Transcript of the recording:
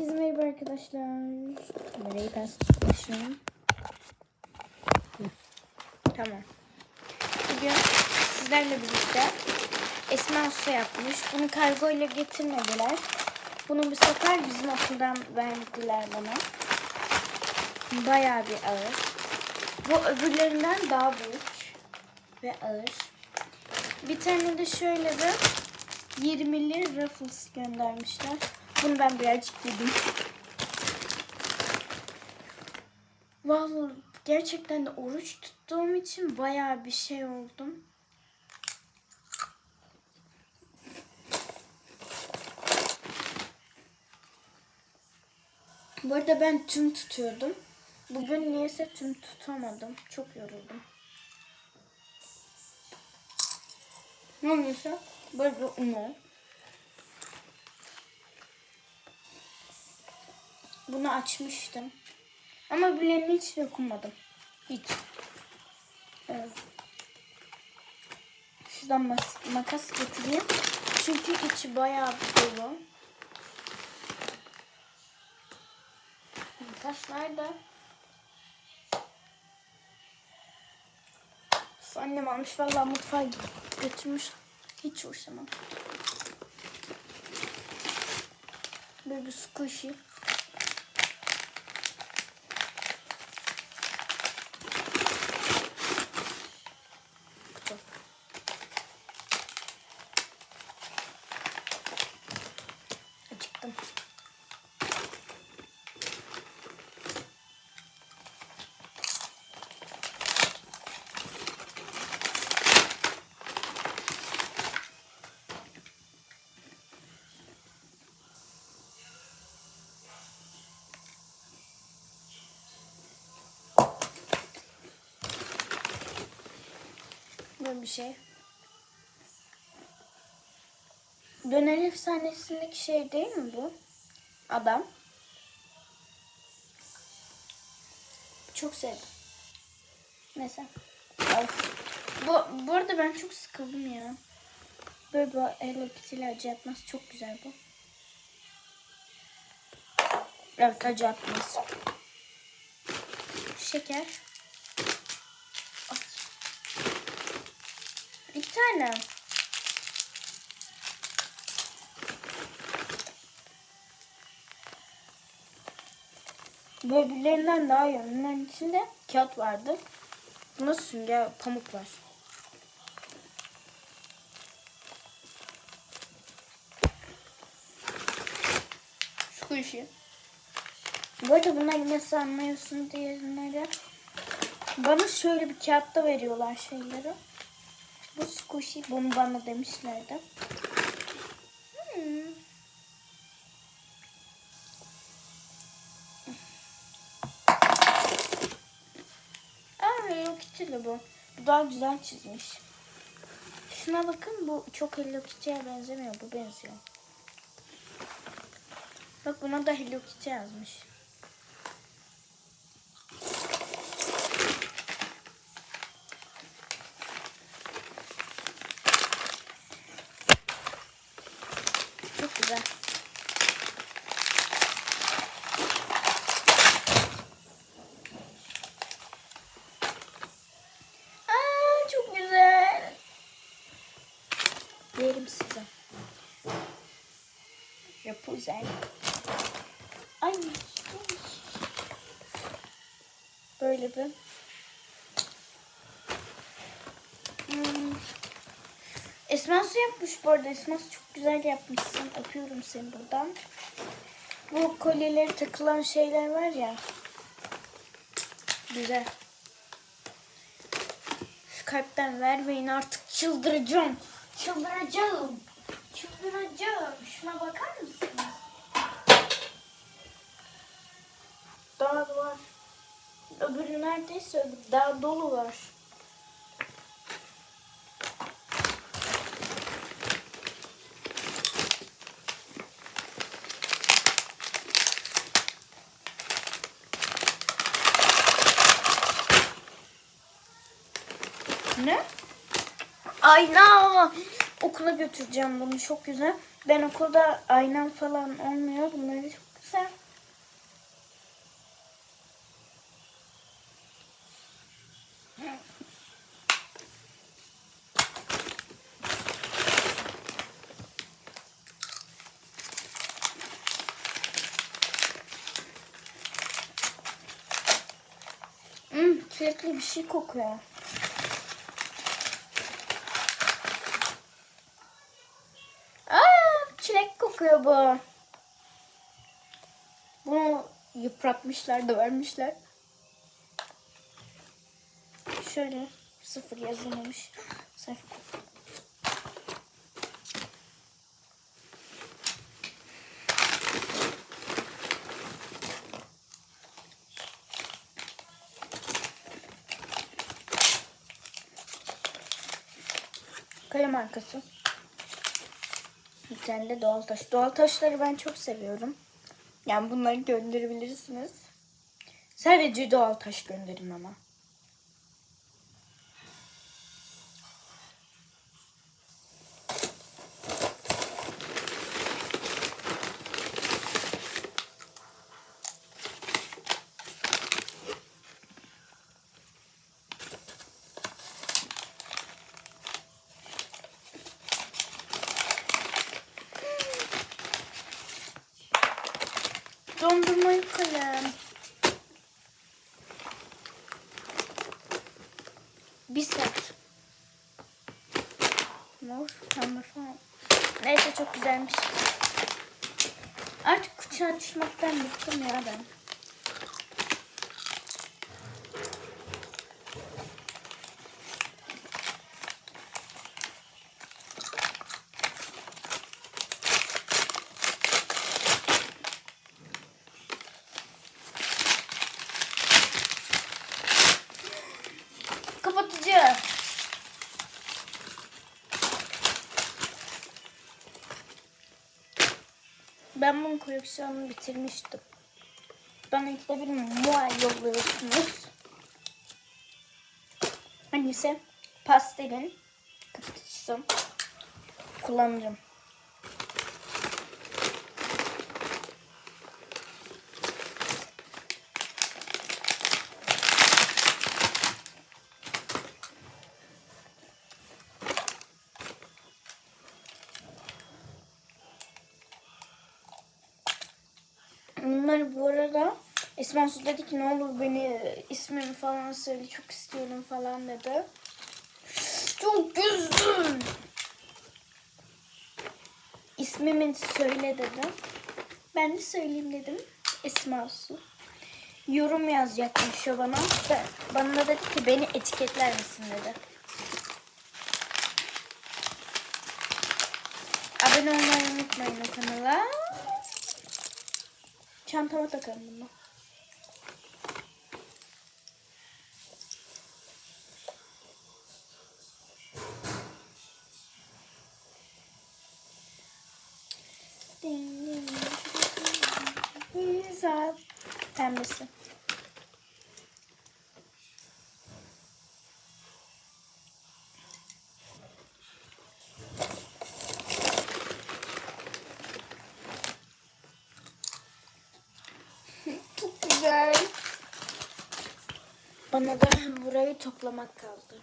Herkese merhaba arkadaşlar. Kamerayı ters başlayalım. Tamam. Bugün sizlerle birlikte Esma Usta yapmış. Bunu kargo ile getirmediler. Bunu bu sefer bizim okuldan verdiler bana. Bayağı bir ağır. Bu öbürlerinden daha büyük ve ağır. Bir tane de şöyle bir 20'li Ruffles göndermişler. Bunu ben birazcık yedim. Vallahi gerçekten de oruç tuttuğum için bayağı bir şey oldum. Bu arada ben tüm tutuyordum. Bugün niyeyse tüm tutamadım. Çok yoruldum. Ne oluyorsa böyle unu. Bunu açmıştım. Ama bileğini hiç dokunmadım. Hiç. Evet. Şuradan makas getireyim. Çünkü içi bayağı dolu. Makas nerede? Annem almış vallahi mutfağa götürmüş. Hiç uğraşamam. Böyle bir squishy. Kutu. Acıktım. Böyle bir şey. Döner efsanesindeki şey değil mi bu? Adam. Çok sevdim. Mesela. Of. Bu, bu arada ben çok sıkıldım ya. Böyle bu Hello Kitty'li acı atması çok güzel bu. Evet acı atması. Şeker. İki tane. Bu öbürlerinden daha iyi. Bunların içinde kağıt vardı. Bunda sünger pamuk var. Squishy. Bu arada bunlar nasıl anlıyorsun diyenlere bana şöyle bir kağıtta veriyorlar şeyleri. Bu squishy bunu bana demişlerdi. Kitty'li bu. Bu daha güzel çizmiş. Şuna bakın bu çok Hello Kitty'ye benzemiyor. Bu benziyor. Bak buna da Hello Kitty yazmış. Çok güzel. Aa, çok güzel. Verim size. Yapı güzel. Ay. Böyle bir. Hmm. Esma su yapmış bu arada. Esma çok güzel yapmışsın. Öpüyorum seni buradan. Bu kolyeleri takılan şeyler var ya. Güzel. Şu kalpten vermeyin artık çıldıracağım. Çıldıracağım. Çıldıracağım. Şuna bakar mısınız? Daha var. Öbürü neredeyse öbürü daha dolu var. Ne? ayna okula götüreceğim bunu çok güzel. Ben okulda aynam falan olmuyor. Bunları çok güzel. Hmm, sürekli bir şey kokuyor. Kokuyor bu. Bunu yıpratmışlar da vermişler. Şöyle sıfır yazılmamış. Sayfa. Kalem arkası. Bir tane de doğal taş. Doğal taşları ben çok seviyorum. Yani bunları gönderebilirsiniz. Sadece doğal taş gönderin ama. Dondurmalı kalem. Bir set. Mor, pembe falan. Neyse çok güzelmiş. Artık kutu açmaktan bıktım ya ben. Ben bunun koleksiyonunu bitirmiştim. Bana ilk de bir muay yolluyorsunuz. İse pastelin kapatıcısı kullanırım. Bu arada Esma Su dedi ki ne olur beni ismimi falan söyle çok istiyorum falan dedi. Çok güzel. İsmimi söyle dedi. Ben de söyleyeyim dedim. Esma Su. Yorum yazacakmış o bana. Ben, bana da dedi ki beni etiketler misin dedi. Abone olmayı unutmayın o kanala. Çantama takarım bunu. Güzel. Pembesi. Çok güzel. Bana da burayı toplamak kaldı.